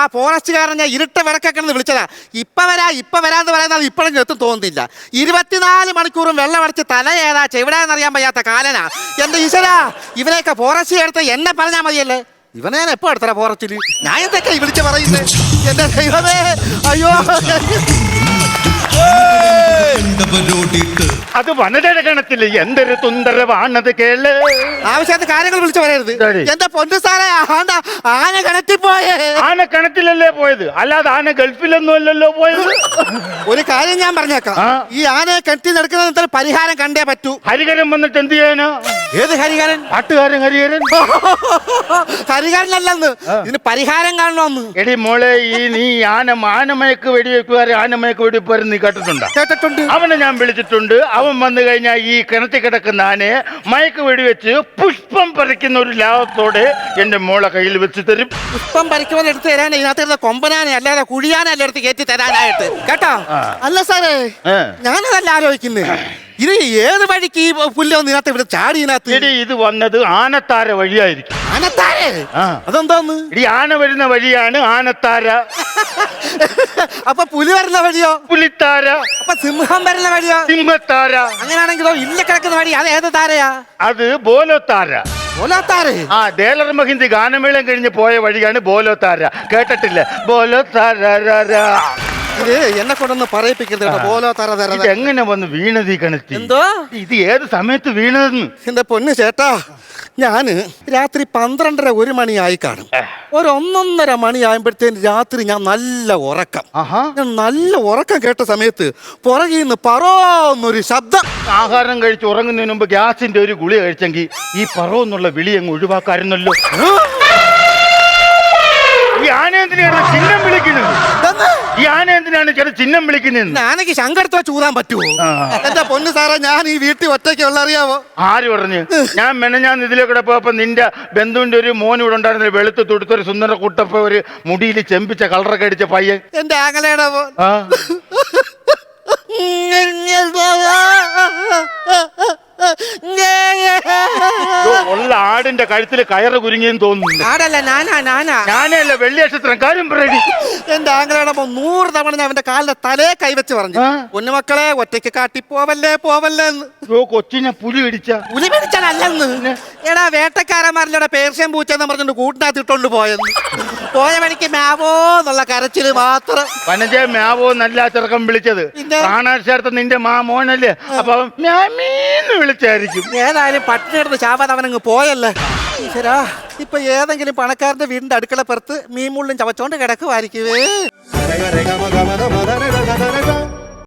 ആ ഫോറസ്റ്റുകാരൻ ഞാൻ ഇരുട്ട വിളക്കൊക്കെ വിളിച്ചതാ ഇപ്പം വരാ ഇപ്പം വരാന്ന് പറയുന്നത് ഇപ്പോഴും എത്തും തോന്നുന്നില്ല ഇരുപത്തിനാല് മണിക്കൂറും വെള്ളം അടച്ച് തല ഏതാ ചെവിടാന്നറിയാൻ വയ്യാത്ത കാലനാ എന്റെ ഈശ്വരാ ഇവനെയൊക്കെ ഫോറസ്റ്റ് എടുത്ത് എന്നെ പറഞ്ഞാൽ മതിയല്ലേ ഇവനെ ഞാൻ എപ്പോ എടുത്തരാ ഫോറസ്റ്റിൽ ഞാൻ എന്തൊക്കെ വിളിച്ച് പറയുന്നത് എന്റെ ദൈവമേ അയ്യോ കണ്ടവരോടിട്ട്. അത് വനജനഗണത്തിൽ എന്തൊരു തുന്തരവാണത് കേൾ. ആവശ്യത്തെ കാര്യങ്ങൾ വിളിച്ചു പറയരുത്. എന്താ എന്റെ പൊന്നു സാറേ ആണ്ട ആന കിണറ്റിപ്പോയേ ആന കണത്തിലല്ലേ പോയത്? അല്ലാതെ ആന ഗൾഫിലൊന്നും അല്ലല്ലോ പോയത്. ഒരു കാര്യം ഞാൻ പറഞ്ഞേക്കാം. ആ. ഈ ആനയെ കണത്തിൽ നടക്കുന്ന പരിഹാരം കണ്ടേ പറ്റൂ. ഹരികരൻ വന്നിട്ട് എന്ത് ചെയ്യാനാ? ഏത് ഹരികരൻ പാട്ടുകാരൻ ഹരികരൻ ഹരികാരനല്ലെന്ന് ഇതിന് പരിഹാരം കാണണമെന്ന് എടി മോളെ ഈ നീ ആന ആനമയക്ക് വെടിവെക്കുകാരെ ആനമയക്ക് വെടിവെപ്പുകാരെ നീ കേട്ടിട്ടുണ്ടോ? കേട്ടിട്ടുണ്ട്. അവനെ ഞാൻ വിളിച്ചിട്ടുണ്ട്. അവൻ വന്നു കഴിഞ്ഞാൽ ഈ കിണറ്റി കിടക്കുന്ന ആനയെ മയക്ക് വെടിവെച്ച് പുഷ്പം പറിക്കുന്ന ഒരു ലാഭത്തോടെ എന്റെ മോളെ കയ്യിൽ വെച്ച് തരും. പുഷ്പം പറിക്കുമ്പോൾ എടുത്ത് തരാൻ ഇതിനകത്ത് കൊമ്പനാനെ അല്ലാതെ കുഴിയാനല്ല എടുത്ത് കയറ്റി തരാനായിട്ട്. കേട്ടോ. അല്ല സാറേ. ഞാനതല്ല ആലോചിക്കുന്നേ. ഇത് ഏത് വഴിക്ക് ഈ പുല്ലോ ഇതിനകത്ത് ഇവിടെ ചാടി ഇതിനകത്ത്? എടി ഇത് വന്നത് ആനത്താര വഴിയായിരിക്കും. ആനത്താരേ? അതെന്താന്ന് അതെന്തോന്ന്? എടി ആന വരുന്ന വഴിയാണ് ആനത്താര. അപ്പൊ പുലി വരുന്ന വഴിയോ? പുലിത്താര. അപ്പൊ സിംഹം വരുന്ന വഴിയോ? സിംഹത്താര. അങ്ങനെയാണെങ്കിലോ ഇല്ല കിടക്കുന്ന വഴി. അത് ഏത് താരയാ? അത് ബോലോത്താര. ആ മഹിന്ദി ഗാനമേളം കഴിഞ്ഞ് പോയ വഴിയാണ് ബോലോത്താര. കേട്ടിട്ടില്ല? ബോലോത്താര ഇത് എന്നെ കൊണ്ടൊന്ന് പറയിപ്പിക്കരുത് കേട്ടോ. ഓലോ തറ തറ ഇത് എങ്ങനെ വന്ന് വീണത് ഈ കിണറ്റി എന്തോ? ഇത് ഏത് സമയത്ത് വീണതെന്ന്? എന്റെ പൊന്ന് ചേട്ടാ. ഞാൻ രാത്രി പന്ത്രണ്ടര ഒരു മണിയായി കാണും. ഒരു ഒന്നൊന്നര മണിയാകുമ്പോഴത്തേന് രാത്രി ഞാൻ നല്ല ഉറക്കം. ഞാൻ നല്ല ഉറക്കം കേട്ട സമയത്ത് പുറകിൽ നിന്ന് പറോന്നൊരു ശബ്ദം. ആഹാരം കഴിച്ച് ഉറങ്ങുന്നതിന് മുമ്പ് ഗ്യാസിന്റെ ഒരു ഗുളി കഴിച്ചെങ്കിൽ ഈ പറോ എന്നുള്ള വിളി അങ്ങ് ഒഴിവാക്കാരുന്നല്ലോ. ഈ എന്തിനാണ് ചിഹ്നം വിളിക്കുന്നത് ഇതെന്ന് ഈ ആന എന്തിനാണ് ചില ചിഹ്നം വിളിക്കുന്നത് ഞാനെനിക്ക് ശങ്കടുത്തോ ചൂതാൻ പറ്റുമോ. എന്റെ പൊന്നു സാറേ ഞാൻ ഈ വീട്ടിൽ ഒറ്റയ്ക്ക് ഉള്ള അറിയാവോ ആര് പറഞ്ഞു? ഞാൻ മെനഞ്ഞാന്ന് ഇതിലേക്കൂടെ കൂടെ പോയപ്പോ നിന്റെ ബന്ധുവിന്റെ ഒരു മോൻ ഇവിടെ ഉണ്ടായിരുന്ന വെളുത്ത് തുടുത്തൊരു സുന്ദര കുട്ടപ്പ ഒരു മുടിയിൽ ചെമ്പിച്ച കളറൊക്കെ അടിച്ച പയ്യൻ. എന്റെ ആങ്ങളയുടെ മോൻ ആ ഇതോ ഉള്ള ആടിന്റെ കഴുത്തിൽ കയറ് കുരുങ്ങിയെന്ന് തോന്നുന്നു ആടല്ല നാനാ നാനാ. ഞാനല്ല കാര്യം പറയടി. എന്റെ മോൻ നൂറ് തവണ ഞാൻ അവന്റെ കാലിന്റെ തലേ കൈവച്ച് പറഞ്ഞു. പൊന്നുമക്കളെ ഒറ്റയ്ക്ക് കാട്ടി പോവല്ലേ പോവല്ലേ എന്ന്. കൊച്ചിനെ പുലി പിടിച്ച. പുലി പിടിച്ചാലല്ലെന്ന് എടാ വേട്ടക്കാരന്മാരിലൂടെ പേർഷ്യൻ പൂച്ചെന്ന് പറഞ്ഞിട്ട് കൂട്ടിനകത്ത് ഇട്ടോണ്ട് പോയെന്ന്. പോയ വഴിക്ക് മാവോ എന്നുള്ള കരച്ചിൽ മാത്രം. വനജ മാവോ നല്ല ചെറുക്കം വിളിച്ചത്. പിന്നെ? പ്രാണാക്ഷരത്ത് നിന്റെ മാ മോനല്ലേ? അപ്പൊ വിളിച്ചായിരിക്കും. ഏതായാലും പട്ടിണിയെടുത്ത് ചാവാതെ അവനങ്ങ് പോയല്ലേ? ഈശ്വരാ ഇപ്പൊ ഏതെങ്കിലും പണക്കാരന്റെ വീടിന്റെ അടുക്കള പുറത്ത് മീൻ മുള്ളും ചവച്ചോണ്ട് കിടക്കുമായിരിക്കുവേ